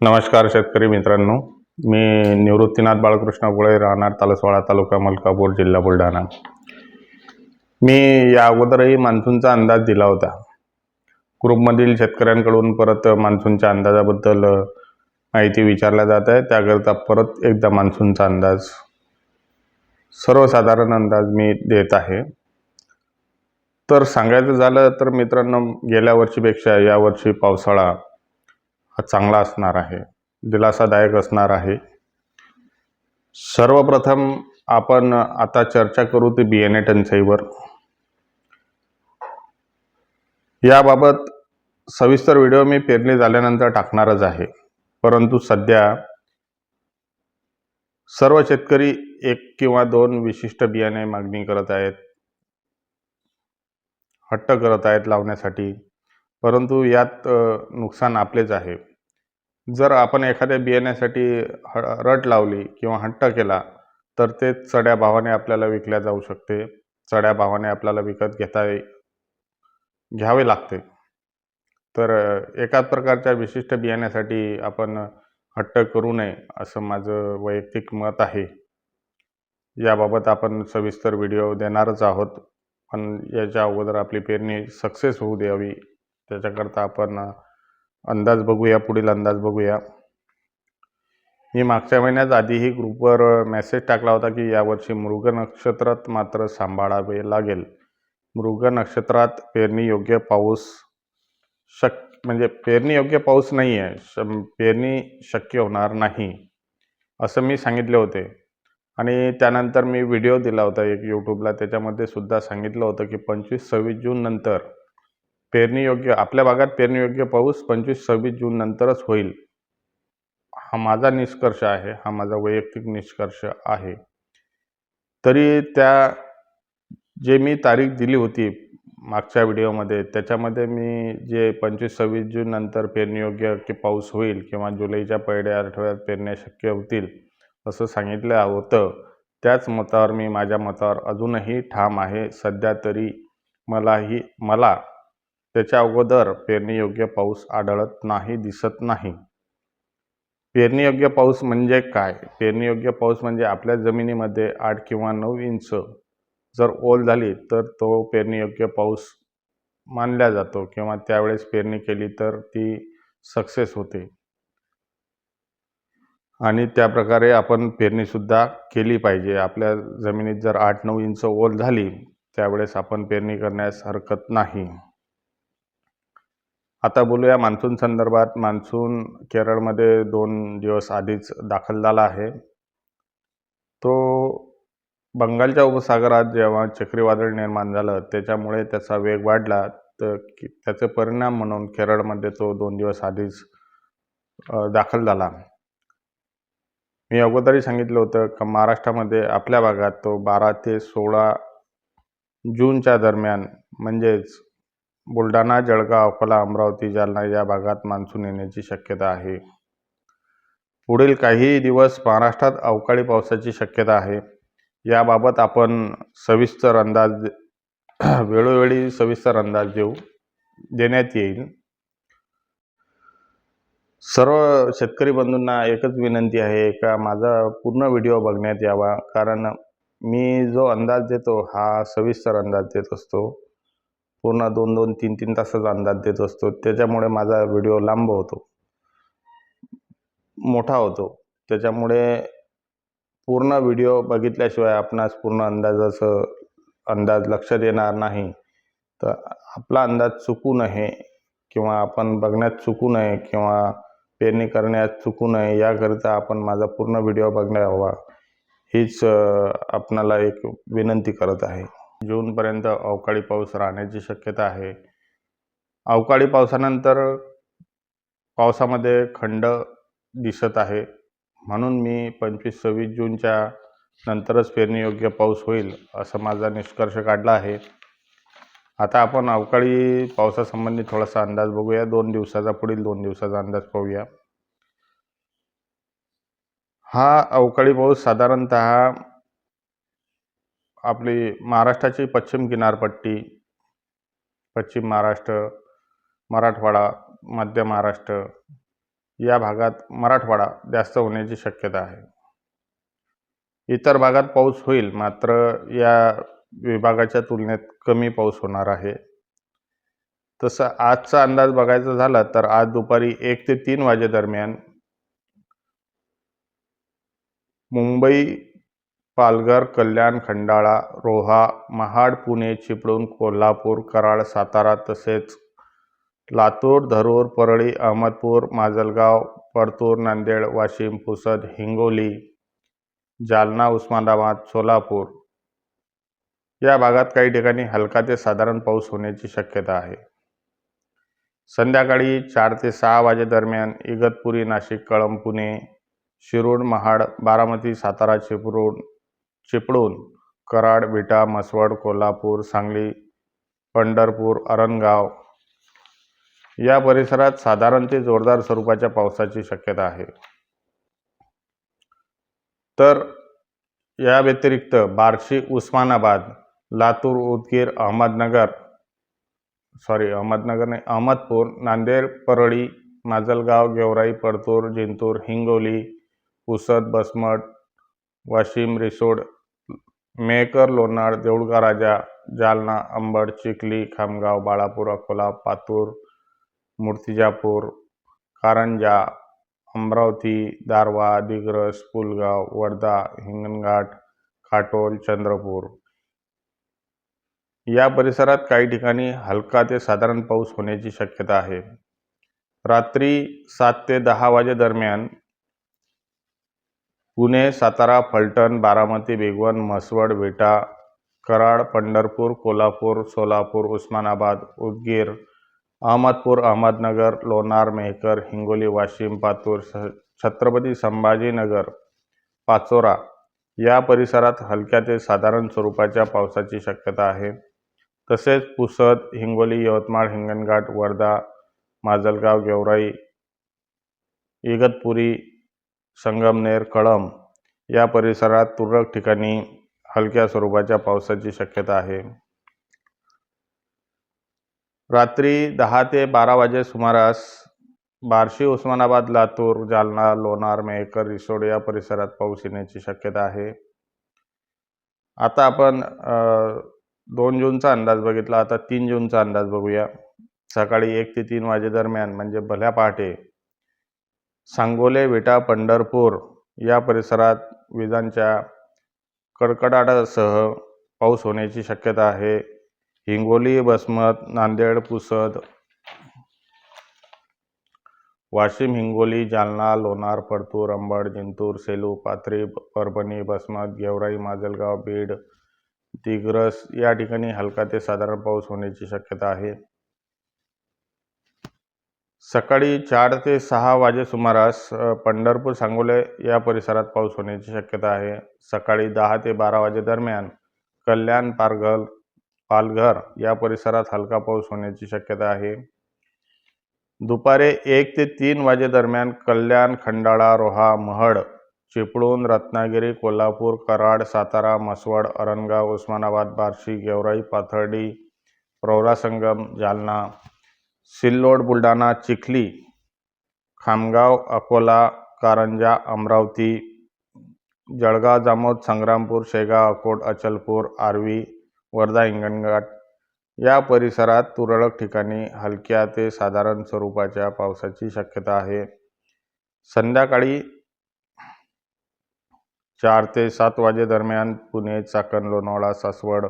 नमस्कार शेतकरी मित्रांनो. मी निवृत्तीनाथ बाळकृष्ण गोळे राहणार तालसवाडा तालुका मलकापूर जिल्हा बुलढाणा. मी या अगोदरही मान्सूनचा अंदाज दिला होता. ग्रुपमधील शेतकऱ्यांकडून परत मान्सूनच्या अंदाजाबद्दल माहिती विचारल्या जात आहे त्याकरता परत एकदा मान्सूनचा अंदाज सर्वसाधारण अंदाज मी देत आहे. तर सांगायचं झालं तर मित्रांनो गेल्या वर्षीपेक्षा यावर्षी पावसाळा हा चांगला असणार आहे. दिलासादायक असणार आहे. सर्वप्रथम आपण आता चर्चा करू ती बियाणे टंचाईवर. याबाबत सविस्तर व्हिडिओ मी पेरणी झाल्यानंतर टाकणारच आहे. परंतु सध्या सर्व शेतकरी एक किंवा दोन विशिष्ट बियाणे मागणी करत आहेत. हट्ट करत आहेत लावण्यासाठी. परंतु यात नुकसान आपलेच आहे. जर आपण एखाद्या बियाण्यासाठी ह रट लावली किंवा हट्ट केला तर ते चढ्या भावाने आपल्याला विकल्या जाऊ शकते. चढ्या भावाने आपल्याला विकत घेता ये- घ्यावे लागते. तर एकाच प्रकारच्या विशिष्ट बियाण्यासाठी आपण हट्ट करू नये असं माझं वैयक्तिक मत आहे. याबाबत आपण सविस्तर व्हिडिओ देणारच आहोत पण याच्या अगोदर आपली पेरणी सक्सेस होऊ द्यावी. त्याच्याकरता आपण अंदाज बघूया पुढील अंदाज बघूया. मी मागच्या महिन्यात आधीही ग्रुपवर मेसेज टाकला होता की यावर्षी मृग नक्षत्रात मात्र सांभाळावे लागेल. मृग नक्षत्रात पेरणी योग्य पाऊस शक म्हणजे पेरणी योग्य पाऊस नाही आहे श पेरणी शक्य होणार नाही असं मी सांगितले होते. आणि त्यानंतर मी व्हिडिओ दिला होता एक यूट्यूबला त्याच्यामध्ये सुद्धा सांगितलं होतं की पंचवीस सव्वीस जून नंतर पेरणीयोग्य आपल्या भागात पेरणीयोग्य पाऊस पंचवीस सव्वीस जून नंतरच होईल. हा माझा निष्कर्ष आहे. हा माझा वैयक्तिक निष्कर्ष आहे. तरी त्या जे मी तारीख दिली होती मागच्या व्हिडिओमध्ये त्याच्यामध्ये मी जे पंचवीस सव्वीस जून नंतर पेरणीयोग्य की पाऊस होईल किंवा जुलैच्या पहिल्या आठवड्यात पेरण्या शक्य होतील असं सांगितलं होतं त्याच मतावर मी माझ्या मतावर अजूनही ठाम आहे. सध्या तरी मलाही मला त्याच्या अगोदर पेरणीयोग्य पाऊस आढळत नाही दिसत नाही. पेरणीयोग्य पाऊस म्हणजे काय? पेरणीयोग्य पाऊस म्हणजे आपल्या जमिनीमध्ये आठ किंवा नऊ इंच जर ओल झाली तर तो पेरणीयोग्य पाऊस मानला जातो किंवा त्यावेळेस पेरणी केली तर ती सक्सेस होते. आणि त्या प्रकारे आपण पेरणीसुद्धा केली पाहिजे. आपल्या जमिनीत जर आठ नऊ इंच ओल झाली त्यावेळेस आपण पेरणी करण्यास हरकत नाही. आता बोलूया मान्सून संदर्भात. मान्सून केरळमध्ये दोन दिवस आधीच दाखल झाला आहे. तो बंगालच्या उपसागरात जेव्हा चक्रीवादळ निर्माण झालं त्याच्यामुळे त्याचा वेग वाढला. तर की त्याचे परिणाम म्हणून केरळमध्ये तो दोन दिवस आधीच दाखल झाला. मी अगोदरही सांगितलं होतं का महाराष्ट्रामध्ये आपल्या भागात तो बारा ते सोळा जूनच्या दरम्यान म्हणजेच बुलढाणा जळगाव अकोला अमरावती जालना या भागात मान्सून येण्याची शक्यता आहे. पुढील काही दिवस महाराष्ट्रात अवकाळी पावसाची शक्यता आहे. याबाबत आपण सविस्तर अंदाज वेळोवेळी सविस्तर अंदाज देऊ देण्यात येईल. सर्व शेतकरी बंधूंना एकच विनंती आहे का माझा पूर्ण व्हिडिओ बघण्यात यावा. कारण मी जो अंदाज देतो हा सविस्तर अंदाज देत असतो. पूर्ण दोन दोन तीन तीन तासाचा अंदाज देत असतो. त्याच्यामुळे माझा व्हिडिओ लांब होतो. मोठा होतो. त्याच्यामुळे पूर्ण व्हिडिओ बघितल्याशिवाय आपणास पूर्ण अंदाजाचं अंदाज लक्षात येणार नाही. तर आपला अंदाज चुकू नये किंवा आपण बघण्यात चुकू नये किंवा पेरणी करण्यात चुकू नये याकरिता आपण माझा पूर्ण व्हिडिओ बघण्या हवा हीच आपणाला एक विनंती करत आहे. जूनपर्यंत अवकाळी पाऊस राहण्याची शक्यता आहे. अवकाळी पावसानंतर पावसामध्ये खंड दिसत आहे. म्हणून मी पंचवीस सव्वीस जूनच्या नंतरच पेरणीयोग्य पाऊस होईल असा माझा निष्कर्ष काढला आहे. आता आपण अवकाळी पावसासंबंधी थोडासा अंदाज बघूया. दोन दिवसाचा पुढील दोन दिवसाचा अंदाज पाहूया. हा अवकाळी पाऊस साधारणत आपली महाराष्ट्राची पश्चिम किनारपट्टी पश्चिम महाराष्ट्र मराठवाडा मध्य महाराष्ट्र या भागात मराठवाडा जास्त होण्याची शक्यता आहे. इतर भागात पाऊस होईल मात्र या विभागाच्या तुलनेत कमी पाऊस होणार आहे. तसं आजचा अंदाज बघायचा झाला तर आज दुपारी एक ते तीन वाजेदरम्यान मुंबई पालघर कल्याण खंडाळा रोहा महाड पुणे चिपळूण कोल्हापूर कराड सातारा तसेच लातूर धरूर परळी अहमदपूर माजलगाव परतूर नांदेड वाशिम पुसद हिंगोली जालना उस्मानाबाद सोलापूर. या भागात काही ठिकाणी हलका ते साधारण पाऊस होण्याची शक्यता आहे. संध्याकाळी चार ते सहा वाजेदरम्यान इगतपुरी नाशिक कळंब पुणे शिरूर महाड बारामती सातारा चिपळूण चिपळूण कराड विटा म्हसवड कोल्हापूर सांगली पंढरपूर अरणगाव या परिसरात साधारण ते जोरदार स्वरूपाच्या पावसाची शक्यता आहे. तर या व्यतिरिक्त बार्शी उस्मानाबाद लातूर उदगीर अहमदनगर सॉरी अहमदनगर नाही अहमदपूर नांदेड परळी माजलगाव गेवराई परतूर जिंतूर हिंगोली पुसद बसमठ वाशिम रिसोड मेहकर लोणार देऊळगा राजा जालना अंबड चिखली खामगाव बाळापूर अकोला पातूर मूर्तिजापूर कारंजा अमरावती दारवा दिग्रस पुलगाव वर्धा हिंगणघाट काटोल चंद्रपूर. या परिसरात काही ठिकाणी हलका ते साधारण पाऊस होण्याची शक्यता आहे. रात्री सात ते दहा वाजेदरम्यान पुणे सातारा फलटण बारामती बेगवन म्हसवड विटा कराड पंढरपूर कोल्हापूर सोलापूर उस्मानाबाद उदगीर अहमदपूर अहमदनगर लोणार मेहकर हिंगोली वाशिम पातूर छत्रपती संभाजीनगर पाचोरा या परिसरात हलक्या ते साधारण स्वरूपाच्या पावसाची शक्यता आहे. तसेच पुसद हिंगोली यवतमाळ हिंगणघाट वर्धा माजलगाव गेवराई इगतपुरी संगमनेर कळंब या परिसरात तुरळक ठिकाणी हलक्या स्वरूपाच्या पावसाची शक्यता आहे. रात्री दहा ते बारा वाजे सुमारास बार्शी उस्मानाबाद लातूर जालना लोणार मेहकर रिसोड या परिसरात पाऊस येण्याची शक्यता आहे. आता आपण दोन जूनचा अंदाज बघितला. आता तीन जूनचा अंदाज बघूया. सकाळी एक ते तीन वाजेदरम्यान म्हणजे भल्या पहाटे सांगोले विटा पंढरपूर या परिसरात विजांच्या कडकडाटासह पाऊस होण्याची शक्यता आहे. हिंगोली बसमत नांदेड पुसद वाशिम हिंगोली जालना लोणार परतूर अंबड जिंतूर सेलू पाथरी परभणी बसमत गेवराई माजलगाव बीड दिग्रस या ठिकाणी हलका ते साधारण पाऊस होण्याची शक्यता आहे. सकाळी चार ते सहा वाजे सुमारास पंढरपूर सांगोले या परिसरात पाऊस होण्याची शक्यता आहे. सकाळी दहा ते बारा वाजे दरम्यान कल्याण पारघर पालघर या परिसरात हलका पाऊस होण्याची शक्यता आहे. दुपारी एक ते तीन वाजे दरम्यान कल्याण खंडाळा रोहा महड चिपळूण रत्नागिरी कोल्हापूर कराड सातारा म्हसवड अरणगाव उस्मानाबाद बार्शी गेवराई पाथर्डी प्रवरासंगम जालना सिल्लोड बुलढाणा चिखली खामगाव अकोला कारंजा अमरावती जळगाव जामोद संग्रामपूर शेगाव अकोट अचलपूर आर्वी वर्धा हिंगणघाट या परिसरात तुरळक ठिकाणी हलक्या ते साधारण स्वरूपाच्या पावसाची शक्यता आहे. संध्याकाळी चार ते सात वाजेदरम्यान पुणे चाकण लोणावळा सासवड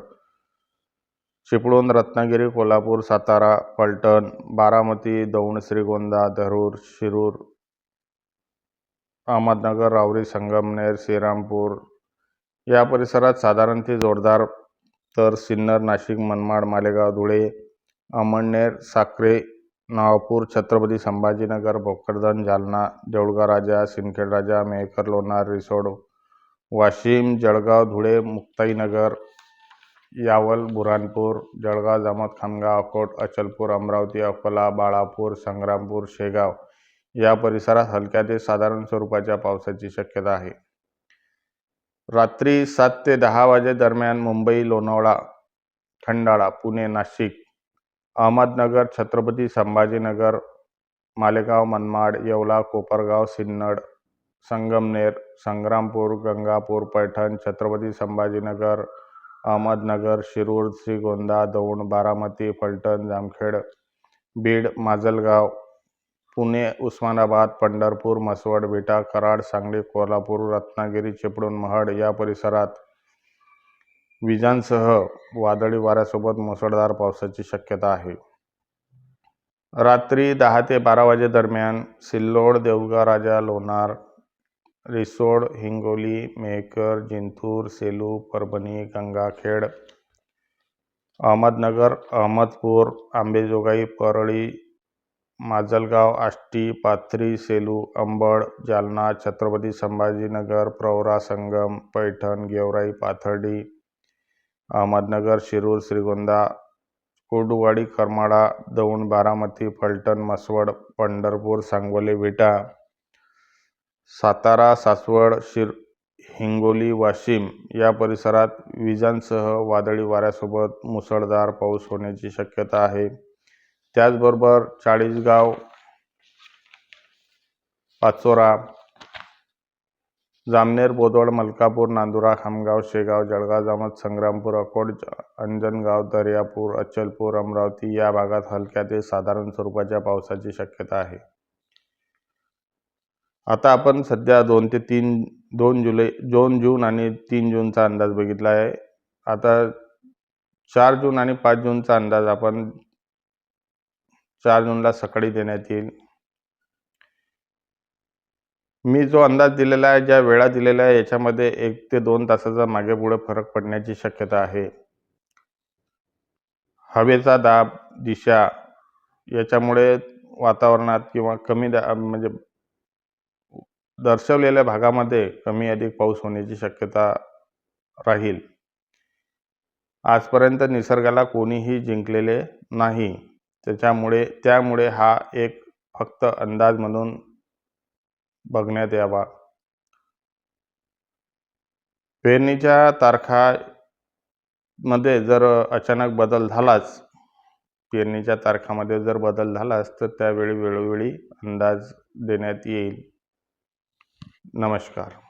चिपळूण रत्नागिरी कोल्हापूर सातारा फलटण बारामती दौंड श्रीगोंदा धरूर शिरूर अहमदनगर रावरी संगमनेर श्रीरामपूर. या परिसरात साधारण ते जोरदार तर सिन्नर नाशिक मनमाड मालेगाव धुळे अमळनेर साक्रे नवापूर छत्रपती संभाजीनगर भोकरदन जालना देऊळगा राजा सिंदखेड राजा मेहकर लोणार रिसोड वाशिम जळगाव धुळे मुक्ताईनगर यावल बुऱ्हाणपूर जळगाव जामोद खामगाव अकोट अचलपूर अमरावती अकोला बाळापूर संग्रामपूर शेगाव या परिसरात हलक्या ते साधारण स्वरूपाच्या पावसाची शक्यता आहे. रात्री सात ते दहा वाजे दरम्यान मुंबई लोणावळा खंडाळा पुणे नाशिक अहमदनगर छत्रपती संभाजीनगर मालेगाव मनमाड येवला कोपरगाव सिन्नड संगमनेर संग्रामपूर गंगापूर पैठण छत्रपती संभाजीनगर अहमदनगर शिरूर श्रीगोंदा दौंड बारामती फलटण जामखेड बीड माजलगाव पुणे उस्मानाबाद पंढरपूर म्हसवड विटा कराड सांगली कोल्हापूर रत्नागिरी चिपळूण महड या परिसरात विजांसह वादळी वाऱ्यासोबत मुसळधार पावसाची शक्यता आहे. रात्री दहा ते बारा वाजे दरम्यान सिल्लोड देवगा राजा लोणार रिसोड हिंगोली मेहकर जिंतूर सेलू परभणी गंगाखेड अहमदनगर अहमदपूर आंबेजोगाई परळी माजलगाव आष्टी पाथरी सेलू अंबड जालना छत्रपती संभाजीनगर प्रवरा संगम पैठण गेवराई पाथर्डी अहमदनगर शिरूर श्रीगोंदा कोर्डुवाडी करमाळा दौंड बारामती फलटण मसवड पंढरपूर सांगोले विटा सातारा सासवड शिर हिंगोली वाशिम या परिसरात विजांसह वादळी वाऱ्यासोबत मुसळधार पाऊस होण्याची शक्यता आहे. त्याचबरोबर चाळीसगाव पाचोरा जामनेर बोदवड मलकापूर नांदुरा खामगाव शेगाव जळगाव जामत संग्रामपूर अकोट अंजनगाव दर्यापूर अचलपूर अमरावती या भागात हलक्या ते साधारण स्वरूपाच्या पावसाची शक्यता आहे. आता आपण सध्या दोन ते तीन दोन जुलै दोन जून आणि तीन जूनचा अंदाज बघितला आहे. आता चार जून आणि पाच जूनचा अंदाज आपण चार जूनला सकाळी देण्यात येईल. मी जो अंदाज दिलेला आहे ज्या वेळा दिलेल्या आहे याच्यामध्ये एक ते दोन तासाचा मागे पुढे फरक पडण्याची शक्यता आहे. हवेचा दाब दिशा याच्यामुळे वातावरणात किंवा कमी दा म्हणजे दर्शवलेल्या भागामध्ये कमी अधिक पाऊस होण्याची शक्यता राहील. आजपर्यंत निसर्गाला कोणीही जिंकलेले नाही. त्याच्यामुळे त्यामुळे हा एक फक्त अंदाज म्हणून बघण्यात यावा. पेरणीच्या तारखामध्ये जर अचानक बदल झालाच पेरणीच्या तारखामध्ये जर बदल झालाच तर त्यावेळी वेळोवेळी अंदाज देण्यात येईल. नमस्कार